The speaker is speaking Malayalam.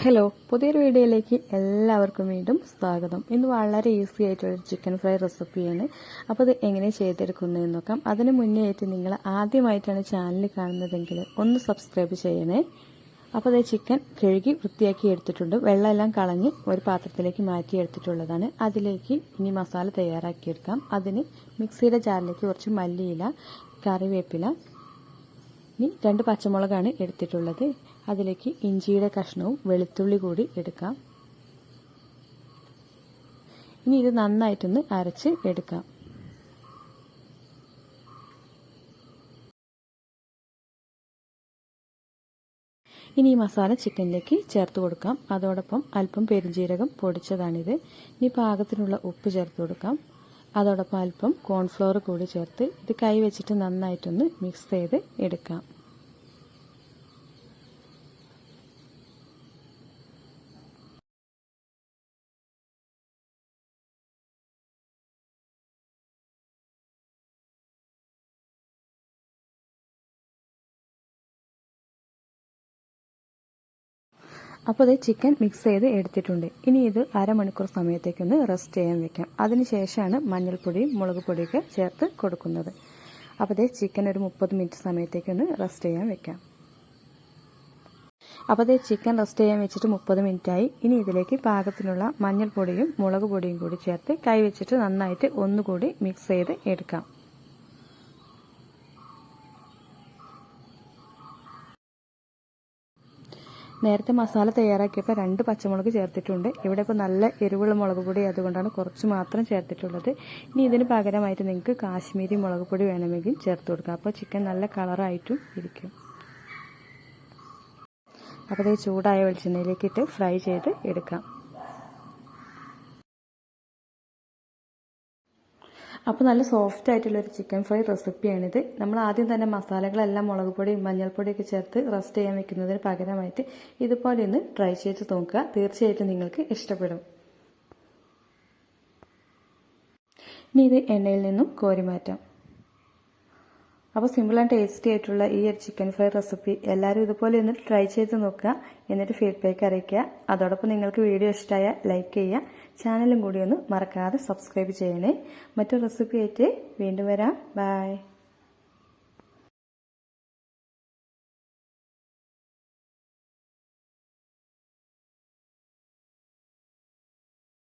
ഹലോ പുതിയൊരു വീഡിയോയിലേക്ക് എല്ലാവർക്കും വീണ്ടും സ്വാഗതം. ഇന്ന് വളരെ ഈസി ആയിട്ടുള്ള ചിക്കൻ ഫ്രൈ റെസിപ്പിയാണ് അപ്പോൾ ഇത് എങ്ങനെ ചെയ്തെടുക്കുന്നതെന്ന് നോക്കാം. അതിന് മുന്നേ ആയിട്ട് നിങ്ങൾ ആദ്യമായിട്ടാണ് ചാനൽ കാണുന്നതെങ്കിൽ ഒന്ന് സബ്സ്ക്രൈബ് ചെയ്യണേ. അപ്പോൾ അതേ ചിക്കൻ കഴുകി വൃത്തിയാക്കി എടുത്തിട്ടുണ്ട്. വെള്ളമെല്ലാം കളഞ്ഞ് ഒരു പാത്രത്തിലേക്ക് മാറ്റി എടുത്തിട്ടുള്ളതാണ്. അതിലേക്ക് ഇനി മസാല തയ്യാറാക്കിയെടുക്കാം അതിന് മിക്സിയുടെ ജാറിലേക്ക് കുറച്ച് മല്ലിയില കറിവേപ്പില ഇനി രണ്ട് പച്ചമുളകാണ് എടുത്തിട്ടുള്ളത്. അതിലേക്ക് ഇഞ്ചിയുടെ കഷ്ണവും വെളുത്തുള്ളി കൂടി എടുക്കാം. ഇനി ഇത് നന്നായിട്ടൊന്ന് അരച്ച് എടുക്കാം. ഇനി ഈ മസാല ചിക്കനിലേക്ക് ചേർത്ത് കൊടുക്കാം. അതോടൊപ്പം അല്പം പെരുംജീരകം പൊടിച്ചതാണിത്. ഇനി പാകത്തിനുള്ള ഉപ്പ് ചേർത്ത് കൊടുക്കാം. അതോടൊപ്പം അല്പം കോൺഫ്ലോർ കൂടി ചേർത്ത് ഇത് കൈ വെച്ചിട്ട് നന്നായിട്ടൊന്ന് മിക്സ് ചെയ്ത് എടുക്കാം. അപ്പോൾ ഇത് ചിക്കൻ മിക്സ് ചെയ്ത് എടുത്തിട്ടുണ്ട്. ഇനി ഇത് അരമണിക്കൂർ സമയത്തേക്കൊന്ന് റെസ്റ്റ് ചെയ്യാൻ വെക്കാം. അതിനുശേഷമാണ് മഞ്ഞൾപ്പൊടിയും മുളക് പൊടിയൊക്കെ ചേർത്ത് കൊടുക്കുന്നത്. അപ്പോൾ ഇത് ചിക്കൻ ഒരു മുപ്പത് മിനിറ്റ് സമയത്തേക്കൊന്ന് റെസ്റ്റ് ചെയ്യാൻ വെക്കാം. അപ്പോൾ ഇത് ചിക്കൻ റെസ്റ്റ് ചെയ്യാൻ വെച്ചിട്ട് മുപ്പത് മിനിറ്റായി ഇനി ഇതിലേക്ക് പാകത്തിനുള്ള മഞ്ഞൾപ്പൊടിയും മുളക് പൊടിയും കൂടി ചേർത്ത് കൈ വെച്ചിട്ട് നന്നായിട്ട് ഒന്നുകൂടി മിക്സ് ചെയ്ത് എടുക്കാം. നേരത്തെ മസാല തയ്യാറാക്കിയപ്പോൾ രണ്ട് പച്ചമുളക് ചേർത്തിട്ടുണ്ട്. ഇവിടെ ഇപ്പോൾ നല്ല എരിവുള്ള മുളക് പൊടി അതുകൊണ്ടാണ് കുറച്ച് മാത്രം ചേർത്തിട്ടുള്ളത്. ഇനി ഇതിന് പകരമായിട്ട് നിങ്ങൾക്ക് കാശ്മീരി മുളക് പൊടി വേണമെങ്കിൽ ചേർത്ത് കൊടുക്കാം. അപ്പോൾ ചിക്കൻ നല്ല കളറായിട്ടും ഇരിക്കും. അപ്പോൾ ഇത് ചൂടായ വെളിച്ചെണ്ണയിലേക്ക് ഇട്ട് ഫ്രൈ ചെയ്ത് എടുക്കാം. അപ്പോൾ നല്ല സോഫ്റ്റ് ആയിട്ടുള്ള ഒരു ചിക്കൻ ഫ്രൈ റെസിപ്പിയാണിത് നമ്മൾ ആദ്യം തന്നെ മസാലകളെല്ലാം മുളക് പൊടിയും മഞ്ഞൾപ്പൊടിയൊക്കെ ചേർത്ത് റെസ്റ്റ് ചെയ്യാൻ വെക്കുന്നതിന് പകരമായിട്ട് ഇതുപോലെ ഒന്ന് ട്രൈ ചെയ്ത് നോക്കുക. തീർച്ചയായിട്ടും നിങ്ങൾക്ക് ഇഷ്ടപ്പെടും. ഇനി ഇത് എണ്ണയിൽ നിന്നും കോരി മാറ്റാം അപ്പോൾ സിമ്പിൾ ആൻഡ് ടേസ്റ്റി ആയിട്ടുള്ള ഈ ഒരു ചിക്കൻ ഫ്രൈ റെസിപ്പി എല്ലാവരും ഇതുപോലെ ഒന്ന് ട്രൈ ചെയ്ത് നോക്കുക. എന്നിട്ട് ഫീഡ്ബാക്ക് അറിയിക്കുക. അതോടൊപ്പം നിങ്ങൾക്ക് വീഡിയോ ഇഷ്ടമായ ലൈക്ക് ചെയ്യുക. ചാനലും കൂടി ഒന്ന് മറക്കാതെ സബ്സ്ക്രൈബ് ചെയ്യണേ. മറ്റൊരു റെസിപ്പി ആയിട്ട് വീണ്ടും വരാം. ബൈ